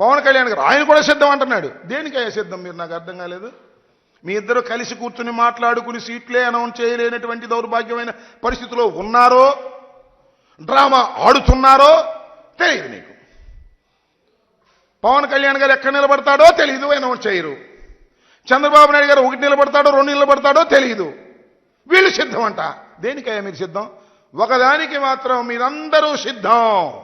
పవన్ కళ్యాణ్ గారు ఆయన కూడా సిద్ధం అంటున్నాడు. దేనికయ్యా సిద్ధం? మీరు నాకు అర్థం కాలేదు. మీ ఇద్దరు కలిసి కూర్చుని మాట్లాడుకుని సీట్లే అనౌన్స్ చేయలేనటువంటి దౌర్భాగ్యమైన పరిస్థితిలో ఉన్నారో డ్రామా ఆడుతున్నారో తెలియదు నీకు పవన్ కళ్యాణ్ గారు ఎక్కడ నిలబడతాడో తెలియదు అనౌన్స్ చేయరు. చంద్రబాబు నాయుడు గారు ఒకటి నిలబడతాడో రెండు నిలబడతాడో తెలియదు వీళ్ళు సిద్ధం అంట దేనికయ్యా మీరు సిద్ధం? ఒకదానికి మాత్రం మీరందరూ సిద్ధం.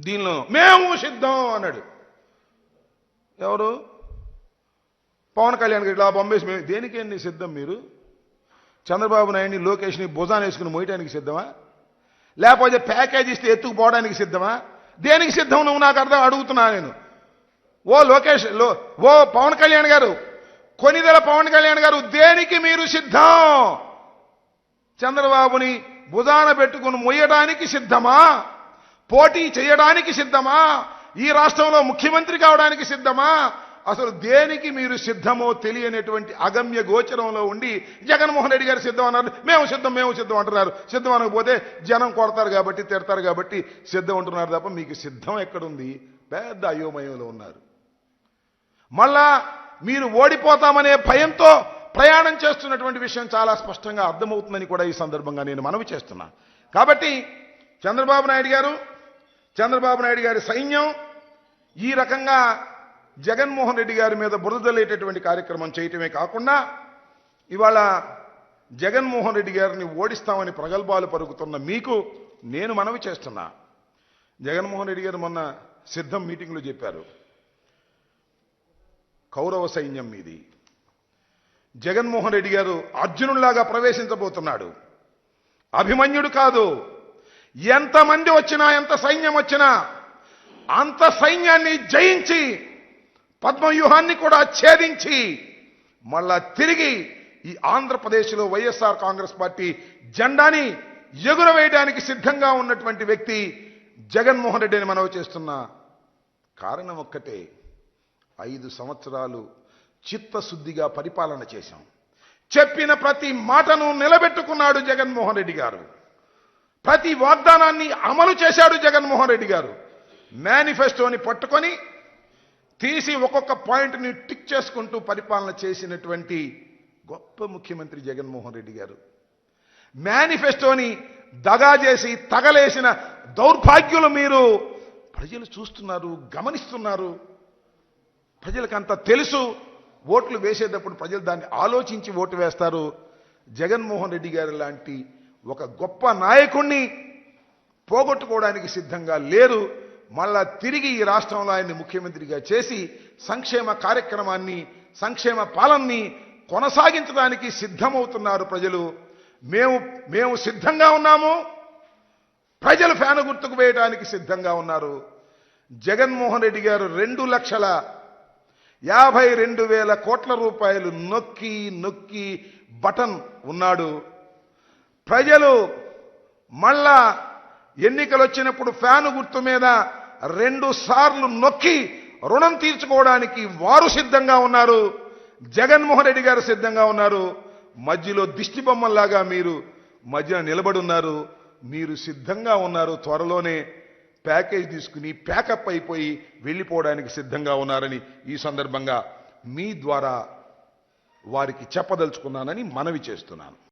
దీనిలో మేము సిద్ధం అన్నాడు. ఎవరు? పవన్ కళ్యాణ్ గారు ఇలా పంపేసి మేము దేనికేంటి సిద్ధం మీరు? చంద్రబాబు నాయుడిని లోకేష్ని భుజాన్ని వేసుకుని మోయటానికి సిద్ధమా? లేకపోతే ప్యాకేజ్ ఇస్తే ఎత్తుకుపోవడానికి సిద్ధమా? దేనికి సిద్ధం నువ్వు నాకు అర్థం అడుగుతున్నా నేను. ఓ లోకేష్లో ఓ పవన్ కళ్యాణ్ గారు కొనిదల పవన్ కళ్యాణ్ గారు దేనికి మీరు సిద్ధం? చంద్రబాబుని భుజాన పెట్టుకుని మొయ్యడానికి సిద్ధమా? పోటీ చేయడానికి సిద్ధమా? ఈ రాష్ట్రంలో ముఖ్యమంత్రి కావడానికి సిద్ధమా? అసలు దేనికి మీరు సిద్ధమో తెలియనటువంటి అగమ్య గోచరంలో ఉండి జగన్మోహన్ రెడ్డి గారు సిద్ధం అన్నారు. మేము సిద్ధం మేము సిద్ధం అంటున్నారు. సిద్ధం అనకపోతే జనం కొడతారు కాబట్టి తిడతారు కాబట్టి సిద్ధం అంటున్నారు తప్ప మీకు సిద్ధం ఎక్కడుంది? పెద్ద అయోమయంలో ఉన్నారు. మళ్ళా మీరు ఓడిపోతామనే భయంతో ప్రయాణం చేస్తున్నటువంటి విషయం చాలా స్పష్టంగా అర్థమవుతుందని కూడా ఈ సందర్భంగా నేను మనవి చేస్తున్నా. కాబట్టి చంద్రబాబు నాయుడు గారు చంద్రబాబు నాయుడు గారి సైన్యం ఈ రకంగా జగన్మోహన్ రెడ్డి గారి మీద బురదలేటటువంటి కార్యక్రమం చేయటమే కాకుండా ఇవాళ జగన్మోహన్ రెడ్డి గారిని ఓడిస్తామని ప్రగల్భాలు పరుగుతున్న మీకు నేను మనవి చేస్తున్నా. జగన్మోహన్ రెడ్డి గారు మొన్న సిద్ధం మీటింగ్లో చెప్పారు. కౌరవ సైన్యం మీది. జగన్మోహన్ రెడ్డి గారు అర్జునులాగా ప్రవేశించబోతున్నాడు. అభిమన్యుడు కాదు ఎంతమంది వచ్చినా ఎంత సైన్యం వచ్చినా అంత సైన్యాన్ని జయించి పద్మవ్యూహాన్ని కూడా ఛేదించి మళ్ళా తిరిగి ఈ ఆంధ్రప్రదేశ్లో వైఎస్ఆర్ కాంగ్రెస్ పార్టీ జెండాని ఎగురవేయడానికి సిద్ధంగా ఉన్నటువంటి వ్యక్తి జగన్మోహన్ రెడ్డిని మనవి చేస్తున్న కారణం ఒక్కటే. ఐదు సంవత్సరాలు చిత్తశుద్ధిగా పరిపాలన చేశాం. చెప్పిన ప్రతి మాటను నిలబెట్టుకున్నాడు జగన్మోహన్ రెడ్డి గారు. ప్రతి వాగ్దానాన్ని అమలు చేశాడు జగన్మోహన్ రెడ్డి గారు. మేనిఫెస్టోని పట్టుకొని తీసి ఒక్కొక్క పాయింట్ని టిక్ చేసుకుంటూ పరిపాలన చేసినటువంటి గొప్ప ముఖ్యమంత్రి జగన్మోహన్ రెడ్డి గారు. మేనిఫెస్టోని దగా చేసి తగలేసిన దౌర్భాగ్యులు మీరు ప్రజలు చూస్తున్నారు గమనిస్తున్నారు. ప్రజలకంత తెలుసు. ఓట్లు వేసేటప్పుడు ప్రజలు దాన్ని ఆలోచించి ఓటు వేస్తారు. జగన్మోహన్ రెడ్డి గారు లాంటి ఒక గొప్ప నాయకుణ్ణి పోగొట్టుకోవడానికి సిద్ధంగా లేరు. మళ్ళా తిరిగి ఈ రాష్ట్రంలో ఆయన్ని ముఖ్యమంత్రిగా చేసి సంక్షేమ కార్యక్రమాన్ని సంక్షేమ పాలనని కొనసాగించడానికి సిద్ధమవుతున్నారు ప్రజలు. మేము మేము సిద్ధంగా ఉన్నాము. ప్రజలు ఫ్యాను గుర్తుకు వేయడానికి సిద్ధంగా ఉన్నారు. జగన్మోహన్ రెడ్డి గారు రెండు లక్షల యాభై రెండు వేల కోట్ల రూపాయలు నొక్కి నొక్కి బటన్ ఉన్నాడు. ప్రజలు మళ్ళా ఎన్నికలు వచ్చినప్పుడు ఫ్యాను గుర్తు మీద రెండు సార్లు నొక్కి రుణం తీర్చుకోవడానికి వారు సిద్ధంగా ఉన్నారు. జగన్మోహన్ రెడ్డి గారు సిద్ధంగా ఉన్నారు. మధ్యలో దిష్టి బొమ్మల్లాగా మీరు మధ్య నిలబడి ఉన్నారు మీరు సిద్ధంగా ఉన్నారు త్వరలోనే. ప్యాకేజ్ తీసుకుని ప్యాకప్ అయిపోయి వెళ్ళిపోవడానికి సిద్ధంగా ఉన్నారని ఈ సందర్భంగా మీ ద్వారా వారికి చెప్పదలుచుకున్నానని మనవి చేస్తున్నాను.